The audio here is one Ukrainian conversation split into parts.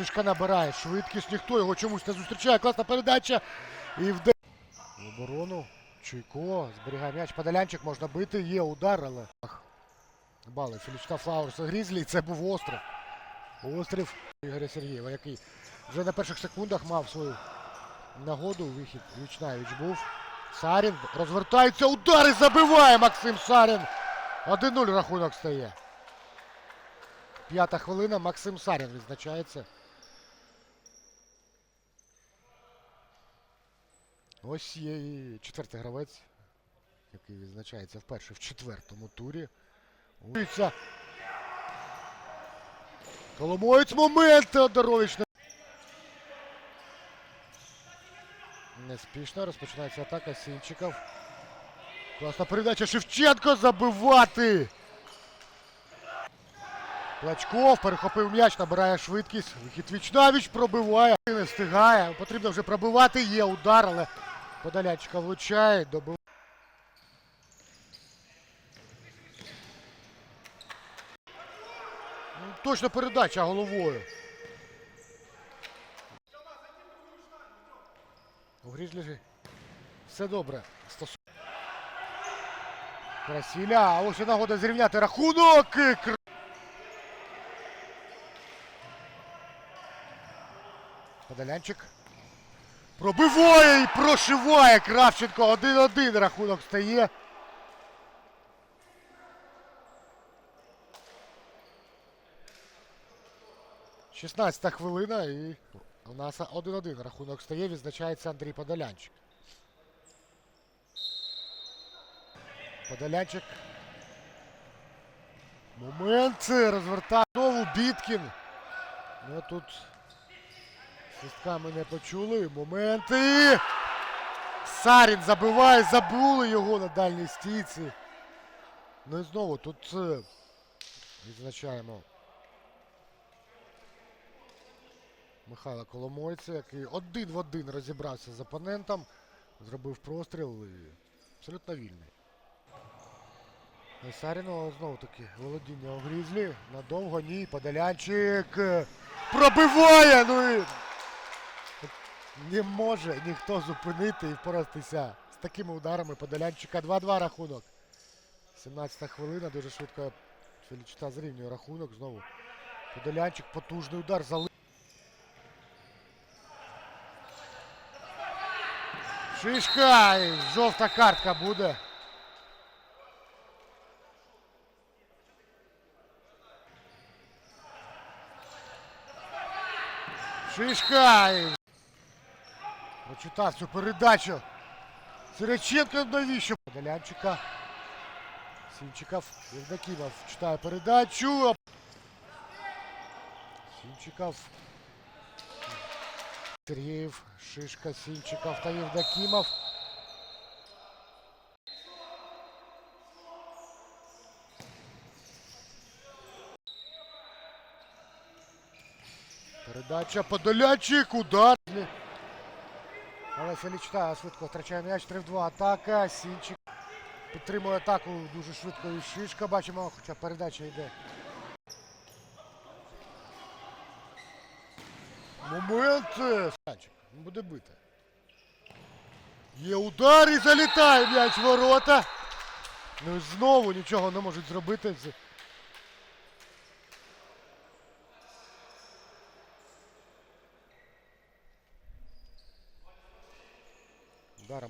Шишка набирає швидкість, ніхто його чомусь не зустрічає. Класна передача. І. В оборону. Чуйко зберігає м'яч. Подолянчик можна бити. Є удар, але. Бали Філічка Флаурса Грізлі. Це був остров. Острів Ігоря Сергієва, який вже на перших секундах мав свою нагоду. Вихід Вічнавіч був. Сарін розвертається. Удар і забиває Максим Сарін. 1-0 рахунок стає. П'ята хвилина. Максим Сарін відзначається. Ось є четвертий гравець, який відзначається вперше в четвертому турі. Коломоєць момент Теодорович. не- Неспішно розпочинається атака Сінчиков. Класна передача Шевченко забивати. Плачков перехопив м'яч, набирає швидкість. Вихід Вічнавіч пробиває. Не встигає. Потрібно вже пробивати. Є удар, але подалячка влучає. Добив. Ну, Точно передача головою. У Грізлі все добре. Стосу... Красіля, а ось нагода зрівняти рахунок. Подолянчик. Пробиває і прошиває Кравченко. 1-1 рахунок стає. Шістнадцята хвилина і у нас 1-1 рахунок стає, відзначається Андрій Подолянчик. Подолянчик. Момент розвертає знову Біткін. Ну тут свистка ми не почули. Моменти. Сарін забиває, забули його на дальній стійці. Ну і знову тут е, відзначаємо Михайла Коломойця, який один в один розібрався з опонентом, зробив простріл і абсолютно вільний. І знову таки володіння у Грізлі. Надовго ні. Подолянчик е, пробиває. Ну і не може ніхто зупинити і впоратися з такими ударами Подолянчика. 2-2 рахунок. 17 хвилина. Дуже швидко Фелічта зрівнює рахунок. Знову Подолянчик, потужний удар. Шишка! І жовта картка буде. Шишка! І Прочитав цю передачу. Сиреченко навіщо? Подолянчика. Сінчиков. Євдокімов читає передачу. Сінчиков. Сергієв, Шишка, Сінчиков та Євдокімов. Передача Подолянчик, удар. Але Фелічта швидко втрачає м'яч. 3 в 2 атака. Сінчик підтримує атаку дуже швидко і Шишка. Бачимо, хоча передача йде. Момент. е, Санчик, буде бити. Є удар і залітає м'яч ворота. Ну і знову нічого не можуть зробити.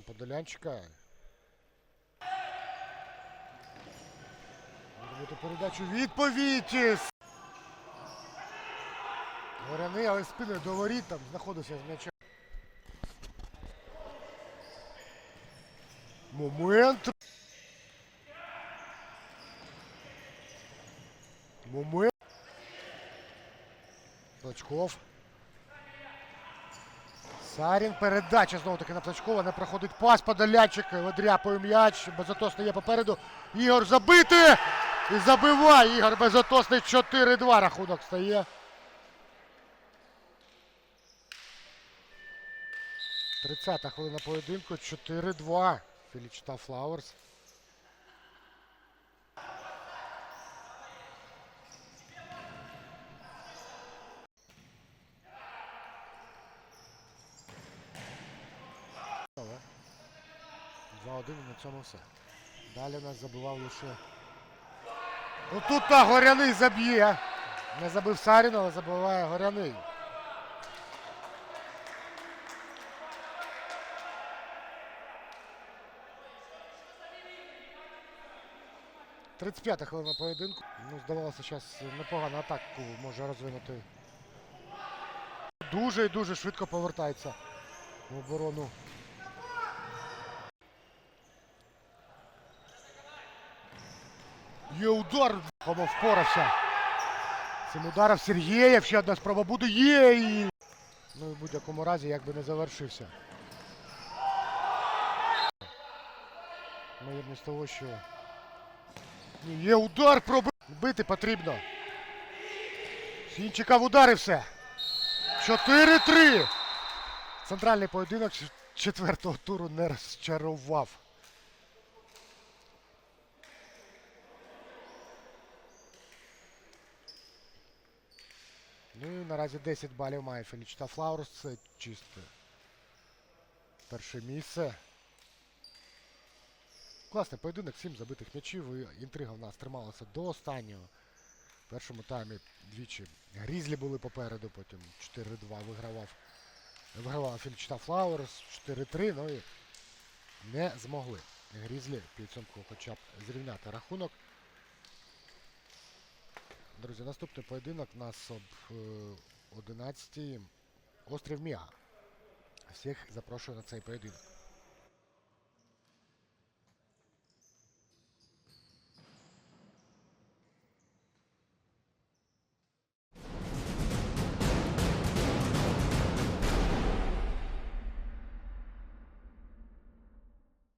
Подолянчика. Може бути передачу відповідь. Ворони, але спиною до воріт там знаходився з м'ячем. Момент. Момент. Плачков. Сарін. Передача знову таки на Плачкова. Не проходить пас. Подолячик. Ведряпою м'яч. Безотосний є попереду. Ігор забити. І забиває Ігор Безотосний. 4-2 рахунок стає. 30-та хвилина поєдинку. 4-2. Філічта Флауерс. 2-1 і на цьому все. Далі нас забивав лише. Ну тут та горяний заб'є. Не забив Сарін, але забиває горяний. Тридцять п'ята хвилина поєдинку. Ну, здавалося, зараз непогану атаку може розвинути. Дуже і дуже швидко повертається в оборону. Є удар. Хома впорався. Цим ударом Сергієв. Ще одна спроба буде. Є! І... Ну і в будь-якому разі, як би не завершився. Ймовірність того, що. Є удар проби... Бити потрібно. Сінчика в удар і все. 4-3. Центральний поєдинок четвертого туру не розчарував. Ну і наразі 10 балів має Фелічта Флаурс. Це чисте. Перше місце. Класний поєдинок, 7 забитих м'ячів. Інтрига в нас трималася до останнього. В першому таймі двічі Грізлі були попереду, потім 4-2 вигравав. Вигравав Фільчта Флауерс 4-3, ну і не змогли Грізлі підсумку хоча б зрівняти рахунок. Друзі, наступний поєдинок у нас об е, 11 Острів Міа. Всіх запрошую на цей поєдинок.